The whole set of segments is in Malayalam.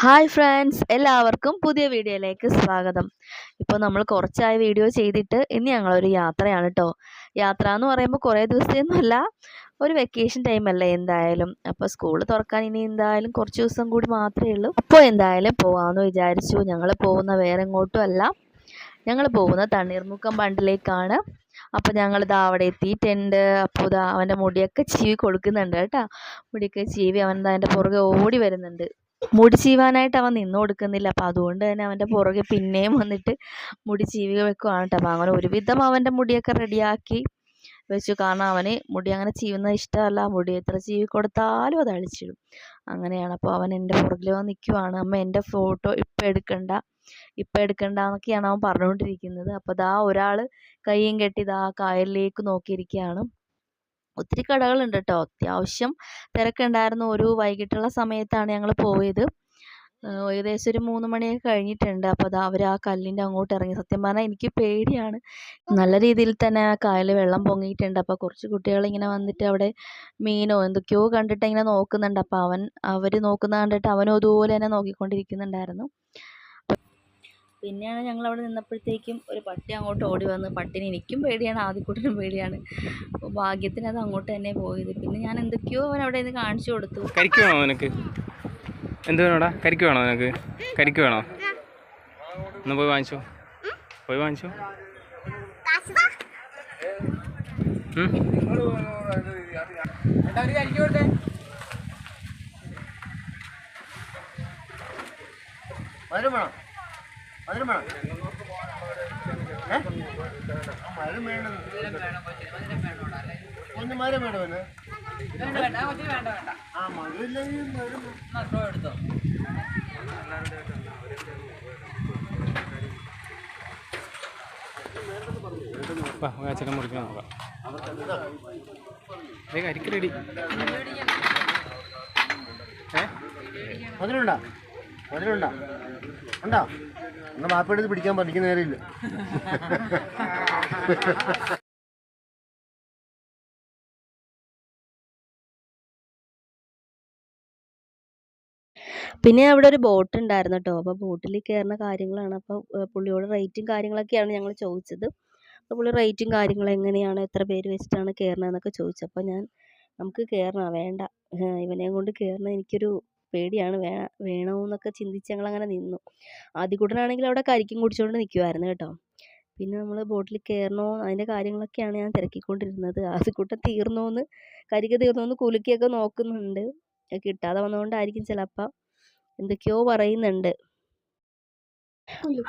ഹായ് ഫ്രണ്ട്സ് എല്ലാവർക്കും പുതിയ വീഡിയോയിലേക്ക് സ്വാഗതം. ഇപ്പോൾ നമ്മൾ കുറച്ചായി വീഡിയോ ചെയ്തിട്ട് ഇന്ന് ഞങ്ങളൊരു യാത്രയാണ് കേട്ടോ യാത്ര എന്ന് പറയുമ്പോൾ കുറേ ദിവസത്തെയൊന്നുമല്ല ഒരു വെക്കേഷൻ ടൈമല്ലേ എന്തായാലും. അപ്പോൾ സ്കൂൾ തുറക്കാൻ ഇനി എന്തായാലും കുറച്ച് ദിവസം കൂടി മാത്രമേ ഉള്ളൂ. അപ്പോൾ എന്തായാലും പോകാമെന്ന് വിചാരിച്ചു. ഞങ്ങൾ പോകുന്ന വേറെ എങ്ങോട്ടും അല്ല. ഞങ്ങൾ പോകുന്ന തണ്ണീർമുക്കം ബണ്ടിലേക്കാണ് അപ്പോൾ ഞങ്ങളിതാ അവിടെ എത്തിയിട്ടുണ്ട്. അപ്പോൾ ഇതാ അവന്റെ മുടിയൊക്കെ ചീവി കൊടുക്കുന്നുണ്ട് കേട്ടോ. മുടിയൊക്കെ ചീവി അവൻ അതിന്റെ പുറകെ ഓടി വരുന്നുണ്ട്. മുടി ചീവാനായിട്ട് അവൻ നിന്ന് കൊടുക്കുന്നില്ല. അപ്പോൾ അതുകൊണ്ട് തന്നെ അവന്റെ പുറകെ പിന്നെയും വന്നിട്ട് മുടി ചീവി വെക്കുവാണ് കേട്ടോ. അങ്ങനെ ഒരുവിധം അവന്റെ മുടിയൊക്കെ റെഡിയാക്കി വെച്ചു. കാരണം അവന് മുടി അങ്ങനെ ചീവുന്നത് ഇഷ്ടമല്ല. മുടി എത്ര ചീവി കൊടുത്താലും അത് അഴിച്ചിടും. അങ്ങനെയാണ്. അപ്പോൾ അവൻ എന്റെ പുറകിൽ വന്ന് നിൽക്കുവാണ്. അമ്മ എന്റെ ഫോട്ടോ ഇപ്പം എടുക്കണ്ട. ഇപ്പം എടുക്കണ്ട എന്നൊക്കെയാണ് അവൻ പറഞ്ഞുകൊണ്ടിരിക്കുന്നത്. അപ്പോൾ ദാ ഒരാൾ കയ്യും കെട്ടി ദാ കായലിലേക്ക് നോക്കിയിരിക്കുകയാണ്. ഒത്തിരി കടകളുണ്ട് കേട്ടോ അത്യാവശ്യം തിരക്കുണ്ടായിരുന്നു. ഒരു വൈകിട്ടുള്ള സമയത്താണ് ഞങ്ങൾ പോയത്. ഏകദേശം ഒരു മൂന്ന് മണിയൊക്കെ കഴിഞ്ഞിട്ടുണ്ട്. അപ്പോൾ അതാ അവർ ആ കല്ലിന്റെ അങ്ങോട്ട് ഇറങ്ങി. സത്യം പറഞ്ഞാൽ എനിക്ക് പേടിയാണ്. നല്ല രീതിയിൽ തന്നെ ആ കായൽ വെള്ളം പൊങ്ങിയിട്ടുണ്ട്. അപ്പോൾ കുറച്ച് കുട്ടികൾ ഇങ്ങനെ വന്നിട്ട് അവിടെ മീനോ എന്തൊക്കെയോ കണ്ടിട്ട് ഇങ്ങനെ നോക്കുന്നുണ്ട്. അപ്പോൾ അവൻ അവർ നോക്കുന്ന കണ്ടിട്ട് അവനും അതുപോലെ തന്നെ നോക്കിക്കൊണ്ടിരിക്കുന്നുണ്ടായിരുന്നു. പിന്നെയാണ് ഞങ്ങൾ അവിടെ നിന്നപ്പോഴത്തേക്കും ഒരു പട്ടി അങ്ങോട്ട് ഓടി വന്ന് പട്ടിനെ എനിക്കും പേടിയാണ് ആദ്യക്കൂട്ടിനും പേടിയാണ്. അപ്പോൾ ഭാഗ്യത്തിന് അത് അങ്ങോട്ട് തന്നെ പോയത്. പിന്നെ ഞാൻ എന്തൊക്കെയോ അവൻ അവിടെ നിന്ന് കാണിച്ചു കൊടുത്തു. കരിക്കുവാണോ നിനക്ക്? എന്ത് വേണോടാ കരിക്ക് വേണോ നിനക്ക്? കരിക്ക് വേണോ? ഒന്ന് പോയി വാങ്ങിച്ചോ. പോയി വാങ്ങിച്ചോ. മധുരം വേണം? മധുരം വേണം ഒന്ന് വേണം ആ മുറിക്കാൻ നോക്കാം അരിക്കലടി ഏ മധുരം മധുരം ഉണ്ടോ? ഉണ്ടോ എന്നാ പിടിക്കാൻ പഠിക്കുന്ന നേരമില്ല പിന്നെ അവിടെ ഒരു ബോട്ട് ഉണ്ടായിരുന്നു കേട്ടോ അപ്പോൾ ബോട്ടിൽ കയറുന്ന കാര്യങ്ങളാണ്. അപ്പോൾ പുള്ളിയോട് റേറ്റും കാര്യങ്ങളൊക്കെയാണ് ഞങ്ങൾ ചോദിച്ചത്. അപ്പോൾ പുള്ളി റേറ്റും കാര്യങ്ങളും എങ്ങനെയാണ് എത്ര പേര് വെച്ചിട്ടാണ് കയറണതെന്നൊക്കെ ചോദിച്ചു. ഞാൻ നമുക്ക് കയറണം വേണ്ട. ഇവനെയും കൊണ്ട് കയറണം എനിക്കൊരു പേടിയാണ് വേ വേണമെന്നൊക്കെ ചിന്തിച്ച് ഞങ്ങളങ്ങനെ നിന്നു. ആദ്യകൂട്ടനാണെങ്കിൽ അവിടെ കരിക്കും കുടിച്ചുകൊണ്ട് നിൽക്കുമായിരുന്നു കേട്ടോ. പിന്നെ നമ്മൾ ബോട്ടിൽ കയറണോ അതിന്റെ കാര്യങ്ങളൊക്കെയാണ് ഞാൻ തിരക്കിക്കൊണ്ടിരുന്നത്. ആദ്യക്കൂട്ടം തീർന്നോന്ന് കരിക്ക് തീർന്നോന്ന് കുലുക്കിയൊക്കെ നോക്കുന്നുണ്ട്. കിട്ടാതെ വന്നതുകൊണ്ടായിരിക്കും ചിലപ്പോൾ എന്തൊക്കെയോ പറയുന്നുണ്ട്.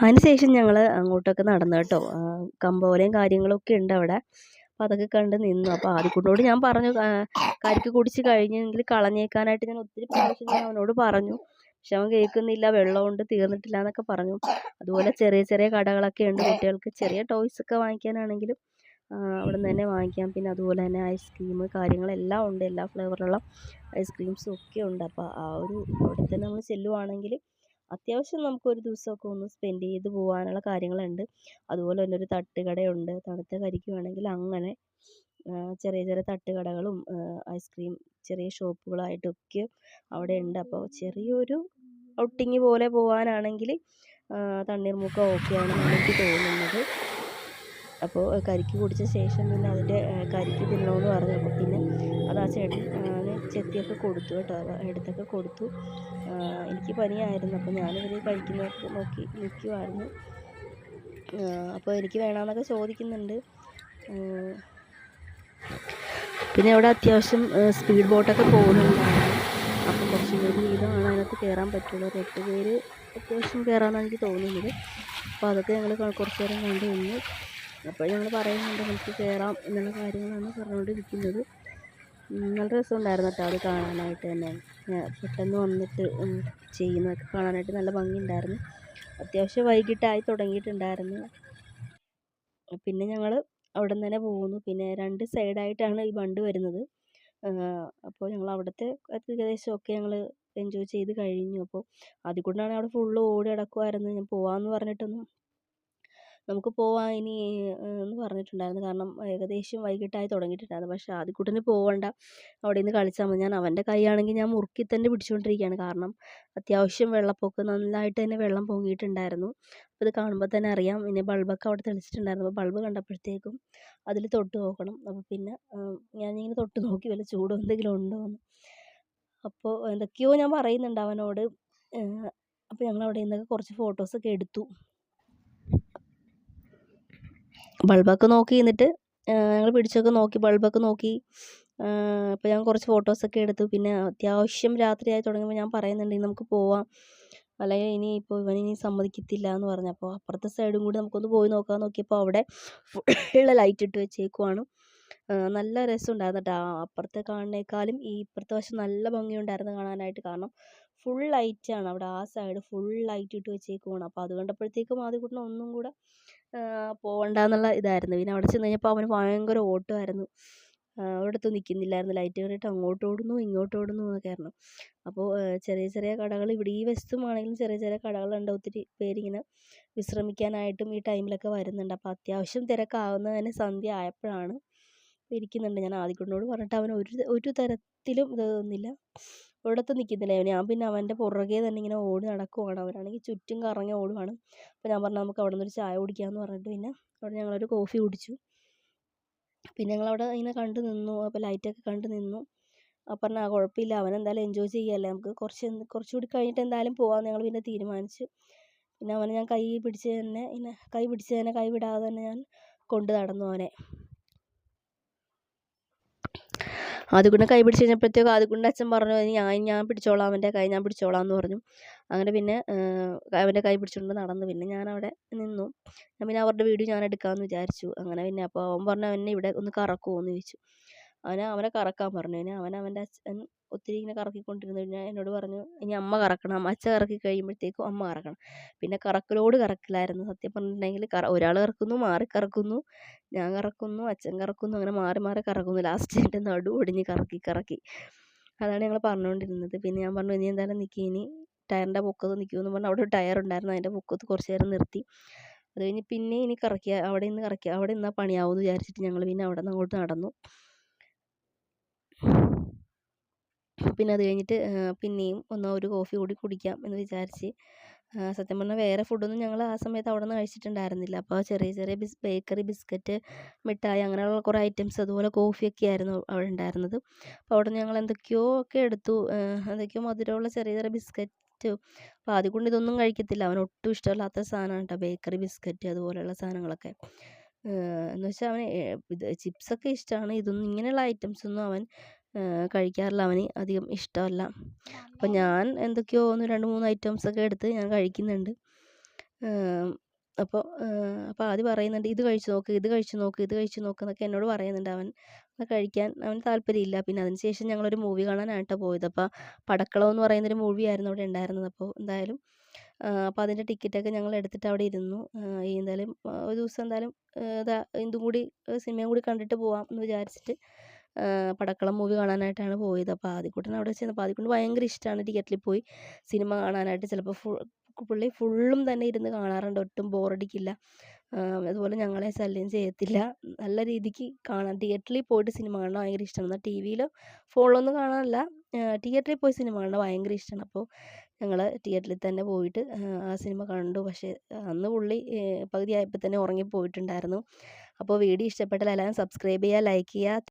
അതിനുശേഷം ഞങ്ങൾ അങ്ങോട്ടൊക്കെ നടന്നു കേട്ടോ. കമ്പോലയും കാര്യങ്ങളൊക്കെ ഉണ്ട് അവിടെ. അപ്പോൾ അതൊക്കെ കണ്ട് നിന്നു. അപ്പോൾ ആദ്യക്കൂട്ടിനോട് ഞാൻ പറഞ്ഞു കരിക്ക് കുടിച്ച് കഴിഞ്ഞെങ്കിൽ കളഞ്ഞേക്കാനായിട്ട് ഞാൻ ഒത്തിരി പ്രാവശ്യം ഞാൻ അവനോട് പറഞ്ഞു. പക്ഷെ അവൻ കേൾക്കുന്നില്ല വെള്ളമുണ്ട് തീർന്നിട്ടില്ല എന്നൊക്കെ പറഞ്ഞു. അതുപോലെ ചെറിയ ചെറിയ കടകളൊക്കെ ഉണ്ട് കുട്ടികൾക്ക്. ചെറിയ ടോയ്സ് ഒക്കെ വാങ്ങിക്കാനാണെങ്കിലും അവിടെ നിന്ന് തന്നെ വാങ്ങിക്കാം. പിന്നെ അതുപോലെ തന്നെ ഐസ്ക്രീം കാര്യങ്ങളെല്ലാം ഉണ്ട്. എല്ലാ ഫ്ലേവറിലുള്ള ഐസ്ക്രീംസും ഒക്കെ ഉണ്ട്. അപ്പോൾ ആ ഒരു അവിടെ തന്നെ നമ്മൾ ചെല്ലുവാണെങ്കിൽ അത്യാവശ്യം നമുക്ക് ഒരു ദിവസമൊക്കെ ഒന്ന് സ്പെൻഡ് ചെയ്ത് പോകാനുള്ള കാര്യങ്ങളുണ്ട്. അതുപോലെ തന്നെ ഒരു തട്ടുകടയുണ്ട്. തണുത്ത കരിക്ക് വേണമെങ്കിൽ അങ്ങനെ ചെറിയ ചെറിയ തട്ടുകടകളും ഐസ്ക്രീം ചെറിയ ഷോപ്പുകളായിട്ടൊക്കെ അവിടെ ഉണ്ട് അപ്പോൾ ചെറിയൊരു ഔട്ടിങ് പോലെ പോകാനാണെങ്കിൽ തണ്ണീർമുക്കം ഓക്കെയാണെന്നാണ് എനിക്ക് തോന്നുന്നത്. അപ്പോൾ കരിക്ക് കുടിച്ച ശേഷം പിന്നെ അതിന്റെ കരിക്ക് തിന്നണമെന്ന് പറഞ്ഞു അപ്പോൾ പിന്നെ അത് ആ ചേട്ടൻ ചെത്തിയൊക്കെ കൊടുത്തു കേട്ടോ എടുത്തൊക്കെ കൊടുത്തു. എനിക്ക് പനിയായിരുന്നു അപ്പോൾ ഞാനിവർ കഴിക്കുന്നതൊക്കെ നോക്കി നിൽക്കുമായിരുന്നു അപ്പോൾ എനിക്ക് വേണമെന്നൊക്കെ ചോദിക്കുന്നുണ്ട്. പിന്നെ അവിടെ അത്യാവശ്യം സ്പീഡ് ബോട്ടൊക്കെ പോകുന്നുണ്ടായിരുന്നു. അപ്പോൾ കുറച്ച് പേര് വീതമാണ് അതിനകത്ത് കയറാൻ പറ്റുള്ളൂ. ഒരു എട്ട് പേര് അത്യാവശ്യം കയറാമെന്നാണ് എനിക്ക് തോന്നുന്നത്. അപ്പോൾ അതൊക്കെ ഞങ്ങൾ കുറച്ച് നേരം കണ്ടു നിന്നു. അപ്പോൾ ഞങ്ങൾ പറയുന്നുണ്ട് നമുക്ക് കയറാം എന്നുള്ള കാര്യങ്ങളാണ് പറഞ്ഞുകൊണ്ടിരിക്കുന്നത്. നല്ല രസമുണ്ടായിരുന്നു കേട്ടോ അത് കാണാനായിട്ട് തന്നെ. പെട്ടെന്ന് വന്നിട്ട് ചെയ്യുന്നതൊക്കെ കാണാനായിട്ട് നല്ല ഭംഗിയുണ്ടായിരുന്നു. അത്യാവശ്യം വൈകിട്ടായി തുടങ്ങിയിട്ടുണ്ടായിരുന്നു. പിന്നെ ഞങ്ങൾ അവിടെ നിന്ന് തന്നെ പോകുന്നു. പിന്നെ രണ്ട് സൈഡായിട്ടാണ് ഈ ബണ്ട് വരുന്നത്. അപ്പോൾ ഞങ്ങൾ അവിടുത്തെ ഏകദേശമൊക്കെ ഞങ്ങൾ എൻജോയ് ചെയ്ത് കഴിഞ്ഞു. അപ്പോൾ അതിൽ അവിടെ ഫുള്ള് ഓടി നടക്കുമായിരുന്നു ഞാൻ പോവാമെന്ന് പറഞ്ഞിട്ടൊന്നും നമുക്ക് പോവാം ഇനി എന്ന് പറഞ്ഞിട്ടുണ്ടായിരുന്നു. കാരണം ഏകദേശം വൈകിട്ടായി തുടങ്ങിയിട്ടുണ്ടായിരുന്നു. പക്ഷേ ആദ്യക്കുട്ടന് പോവണ്ട. അവിടെ നിന്ന് കളിച്ചാൽ മതി. ഞാൻ അവന്റെ കൈയാണെങ്കിൽ ഞാൻ മുറുക്കി തന്നെ പിടിച്ചുകൊണ്ടിരിക്കുകയാണ്. കാരണം അത്യാവശ്യം വെള്ളപ്പൊക്കം നന്നായിട്ട് തന്നെ വെള്ളം പൊങ്ങിയിട്ടുണ്ടായിരുന്നു. അപ്പോൾ ഇത് കാണുമ്പോൾ തന്നെ അറിയാം. പിന്നെ ബൾബൊക്കെ അവിടെ തെളിച്ചിട്ടുണ്ടായിരുന്നു. അപ്പോൾ ബൾബ് കണ്ടപ്പോഴത്തേക്കും അതിൽ തൊട്ട് നോക്കണം. അപ്പോൾ പിന്നെ ഞാൻ ഞാനിങ്ങനെ തൊട്ട് നോക്കി വല്ല ചൂടോ എന്തെങ്കിലും ഉണ്ടോ എന്ന്. അപ്പോൾ എന്തൊക്കെയോ ഞാൻ പറയുന്നുണ്ട് അവനോട്. അപ്പോൾ ഞങ്ങൾ അവിടെ നിന്നൊക്കെ കുറച്ച് ഫോട്ടോസൊക്കെ എടുത്തു. ബൾബൊക്കെ നോക്കി നിന്നിട്ട് ഞങ്ങൾ പിടിച്ചൊക്കെ നോക്കി ബൾബൊക്കെ നോക്കി. അപ്പോൾ ഞാൻ കുറച്ച് ഫോട്ടോസൊക്കെ എടുത്തു. പിന്നെ അത്യാവശ്യം രാത്രിയായി തുടങ്ങിയപ്പോൾ ഞാൻ പറയുന്നുണ്ട് നമുക്ക് പോവാം. അല്ലെങ്കിൽ ഇനി ഇപ്പോൾ ഇവൻ ഇനി സമ്മതിക്കത്തില്ല എന്ന് പറഞ്ഞു. അപ്പോൾ അപ്പുറത്തെ സൈഡും കൂടി നമുക്കൊന്ന് പോയി നോക്കാൻ നോക്കിയപ്പോൾ അവിടെ ഫുള്ള് ലൈറ്റ് ഇട്ട് വെച്ചേക്കുവാണ്. നല്ല രസമുണ്ടായിരുന്നു കേട്ടോ അപ്പുറത്തെ കാണുന്നേക്കാളും ഈ ഇപ്പുറത്തെ വശം നല്ല ഭംഗിയുണ്ടായിരുന്നു കാണാനായിട്ട്. കാരണം ഫുൾ ലൈറ്റാണ് അവിടെ ആ സൈഡ് ഫുൾ ലൈറ്റ് ഇട്ട് വെച്ചേക്കുവാണ്. അപ്പോൾ അത് കണ്ടപ്പോഴത്തേക്കും ആദ്യക്കുട്ടന് ഒന്നും കൂടെ പോവണ്ട എന്നുള്ള ഇതായിരുന്നു. പിന്നെ അവിടെ ചെന്ന് കഴിഞ്ഞപ്പോൾ അവന് ഭയങ്കര ഓട്ടമായിരുന്നു. ഒരിടത്തും നിൽക്കുന്നില്ലായിരുന്നു ലൈറ്റ് കണ്ടിട്ട് അങ്ങോട്ട് ഓടുന്നു ഇങ്ങോട്ട് ഓടുന്നു എന്നൊക്കെ ആയിരുന്നു. അപ്പോൾ ചെറിയ ചെറിയ കടകൾ ഇവിടെ ഈ വശത്തും ആണെങ്കിലും ചെറിയ ചെറിയ കടകളുണ്ട്. ഒത്തിരി പേരിങ്ങനെ വിശ്രമിക്കാനായിട്ടും ഈ ടൈമിലൊക്കെ വരുന്നുണ്ട്. അപ്പോൾ അത്യാവശ്യം തിരക്കാവുന്നത് തന്നെ സന്ധ്യ ആയപ്പോഴാണ് ഇരിക്കുന്നുണ്ട്. ഞാൻ ആദ്യക്കുട്ടനോട് പറഞ്ഞിട്ട് അവൻ ഒരു ഒരു തരത്തിലും ഇത് തോന്നുന്നില്ല ഒരിടത്തും നിൽക്കുന്നില്ല. ഞാൻ പിന്നെ അവന്റെ പുറകെ തന്നെ ഇങ്ങനെ ഓടി നടക്കുവാണ്. അവനാണെങ്കിൽ ചുറ്റും കറങ്ങി ഓടുവാണ്. അപ്പോൾ ഞാൻ പറഞ്ഞു നമുക്ക് അവിടെ ഒരു ചായ കുടിക്കാമെന്ന് പറഞ്ഞിട്ട് പിന്നെ അവിടെ ഞങ്ങളൊരു കോഫി കുടിച്ചു. പിന്നെ ഞങ്ങളവിടെ ഇങ്ങനെ കണ്ടു നിന്നു. അപ്പോൾ ലൈറ്റൊക്കെ കണ്ടു നിന്നു. അപ്പം പറഞ്ഞു ആ കുഴപ്പമില്ല. അവൻ എന്തായാലും എൻജോയ് ചെയ്യുകയല്ലേ. നമുക്ക് കുറച്ച് കുറച്ചുകൂടി കഴിഞ്ഞിട്ട് എന്തായാലും പോകാമെന്ന് ഞങ്ങൾ പിന്നെ തീരുമാനിച്ചു. പിന്നെ അവനെ ഞാൻ കൈ പിടിച്ച് തന്നെ ഇങ്ങനെ കൈ പിടിച്ച് തന്നെ കൈ വിടാതെ തന്നെ ഞാൻ കൊണ്ട് നടന്നു അവനെ. ആദ്യക്കുട്ടനെ കൈ പിടിച്ച് കഴിഞ്ഞപ്പോഴത്തേക്കും ആദ്യക്കുട്ടന്റെ അച്ഛൻ പറഞ്ഞു "ഇനി ഞാൻ ഞാൻ പിടിച്ചോളാം അവന്റെ കൈ ഞാൻ പിടിച്ചോളാം എന്ന് പറഞ്ഞു. അങ്ങനെ പിന്നെ അവന്റെ കൈ പിടിച്ചുകൊണ്ട് നടന്നു. പിന്നെ ഞാൻ അവിടെ നിന്നു പിന്നെ അവരുടെ വീഡിയോ ഞാൻ എടുക്കാമെന്ന് വിചാരിച്ചു. അങ്ങനെ പിന്നെ അപ്പോൾ അവൻ പറഞ്ഞു എന്നെ ഇവിടെ ഒന്ന് കറക്കുമോ? എന്ന് ചോദിച്ചു. അവനെ അവനെ കറക്കാൻ പറഞ്ഞു. അവൻ അവന്റെ അച്ഛൻ ഒത്തിരി ഇങ്ങനെ കറക്കിക്കൊണ്ടിരുന്നു. ഞാൻ എന്നോട് പറഞ്ഞു ഇനി അമ്മ കറക്കണം. അച്ഛൻ കറക്കി കഴിയുമ്പോഴത്തേക്കും അമ്മ കറക്കണം. പിന്നെ കറക്കലോട് കറക്കലായിരുന്നു സത്യം പറഞ്ഞിട്ടുണ്ടെങ്കിൽ കറ ഒരാൾ കറക്കുന്നു മാറി കറക്കുന്നു ഞാൻ കറക്കുന്നു അച്ഛൻ കറക്കുന്നു അങ്ങനെ മാറി മാറി കറക്കുന്നു. ലാസ്റ്റ് എന്റെ നടു ഒടിഞ്ഞ് കറക്കി കറക്കി. അതാണ് ഞങ്ങൾ പറഞ്ഞുകൊണ്ടിരുന്നത്. പിന്നെ ഞാൻ പറഞ്ഞു ഇനി എന്തായാലും നിൽക്കി ഇനി ടയറിന്റെ പൊക്കത്ത് നിൽക്കുമെന്ന് പറഞ്ഞു അവിടെ ഒരു ടയർ ഉണ്ടായിരുന്നു. അതിന്റെ പൊക്കത്ത് കുറച്ച് നേരം നിർത്തി. അത് കഴിഞ്ഞ് പിന്നെ ഇനി കറക്കി അവിടെ നിന്ന് കറക്കി അവിടെ നിന്നാൽ പണിയാവുമെന്ന് വിചാരിച്ചിട്ട് ഞങ്ങൾ പിന്നെ അവിടെ നിന്ന് അങ്ങോട്ട് നടന്നു. പിന്നെ അത് കഴിഞ്ഞിട്ട് പിന്നെയും ഒന്ന് ഒരു കോഫി കൂടി കുടിക്കാം എന്ന് വിചാരിച്ച്. സത്യം പറഞ്ഞാൽ വേറെ ഫുഡൊന്നും ഞങ്ങൾ ആ സമയത്ത് അവിടെ നിന്ന് കഴിച്ചിട്ടുണ്ടായിരുന്നില്ല അപ്പോൾ ചെറിയ ചെറിയ ബിസ് ബേക്കറി ബിസ്ക്കറ്റ് മിഠായി അങ്ങനെയുള്ള കുറേ ഐറ്റംസ് അതുപോലെ കോഫിയൊക്കെ ആയിരുന്നു അവിടെ ഉണ്ടായിരുന്നത്. അപ്പോൾ അവിടെ നിന്ന് ഞങ്ങൾ എന്തൊക്കെയോ ഒക്കെ എടുത്തു. എന്തൊക്കെയോ മധുരമുള്ള ചെറിയ ചെറിയ ബിസ്ക്കറ്റ് അപ്പോൾ ആദ്യം കൊണ്ട് ഇതൊന്നും കഴിക്കത്തില്ല. അവന് ഒട്ടും ഇഷ്ടമില്ലാത്ത സാധനമാണ് കേട്ടോ ബേക്കറി ബിസ്ക്കറ്റ് അതുപോലെയുള്ള സാധനങ്ങളൊക്കെ. എന്ന് വെച്ചാൽ അവന് ഇത് ചിപ്സൊക്കെ ഇഷ്ടമാണ് ഇതൊന്നും ഇങ്ങനെയുള്ള ഐറ്റംസ് ഒന്നും അവൻ കഴിക്കാറില്ല. അവന് അധികം ഇഷ്ടമല്ല. അപ്പോൾ ഞാൻ എന്തൊക്കെയോ ഒന്ന് രണ്ട് മൂന്ന് ഐറ്റംസൊക്കെ എടുത്ത് ഞാൻ കഴിക്കുന്നുണ്ട്. അപ്പോൾ അപ്പോൾ ആദ്യം പറയുന്നുണ്ട് ഇത് കഴിച്ച് നോക്ക് ഇത് കഴിച്ച് നോക്ക് ഇത് കഴിച്ച് നോക്ക് എന്നൊക്കെ എന്നോട് പറയുന്നുണ്ട് അവൻ. അത് കഴിക്കാൻ അവന് താല്പര്യമില്ല. പിന്നെ അതിന് ശേഷം ഞങ്ങളൊരു മൂവി കാണാനായിട്ടാണ് പോയത്. അപ്പോൾ പടക്കളം എന്ന് പറയുന്നൊരു മൂവിയായിരുന്നു അവിടെ ഉണ്ടായിരുന്നത്. അപ്പോൾ എന്തായാലും അപ്പോൾ അതിന്റെ ടിക്കറ്റൊക്കെ ഞങ്ങൾ എടുത്തിട്ട് അവിടെ ഇരുന്നു. എന്തായാലും ഒരു ദിവസം എന്തായാലും ഇതാ ഇതും കൂടി സിനിമയും കൂടി കണ്ടിട്ട് പോവാം എന്ന് വിചാരിച്ചിട്ട് പടക്കളം മൂവി കാണാനായിട്ടാണ് പോയത്. അപ്പോൾ ആദ്യക്കൂട്ടൻ അവിടെ ചെന്നപ്പോൾ ആദ്യക്കൂട്ടൻ ഭയങ്കര ഇഷ്ടമാണ് തിയേറ്ററിൽ പോയി സിനിമ കാണാനായിട്ട്. ചിലപ്പോൾ ഫുൾ പുള്ളി ഫുള്ളും തന്നെ ഇരുന്ന് കാണാറുണ്ട്. ഒട്ടും ബോറടിക്കില്ല. അതുപോലെ ഞങ്ങളെ ശല്യം ചെയ്യത്തില്ല. നല്ല രീതിക്ക് കാണാൻ തിയേറ്ററിൽ പോയിട്ട് സിനിമ കാണാൻ ഭയങ്കര ഇഷ്ടമാണ് എന്നാൽ ടി വിയിലോ ഫോണിലൊന്നും കാണാനല്ല തിയേറ്ററിൽ പോയി സിനിമ കാണാൻ ഭയങ്കര ഇഷ്ടമാണ് അപ്പോൾ ഞങ്ങൾ തിയേറ്ററിൽ തന്നെ പോയിട്ട് ആ സിനിമ കണ്ടു. പക്ഷേ അന്ന് പുള്ളി പകുതി ആയപ്പോൾ തന്നെ ഉറങ്ങിപ്പോയിട്ടുണ്ടായിരുന്നു. അപ്പോൾ വീഡിയോ ഇഷ്ടപ്പെട്ടാൽ എല്ലാവരും സബ്സ്ക്രൈബ് ചെയ്യുക ലൈക്ക് ചെയ്യുക.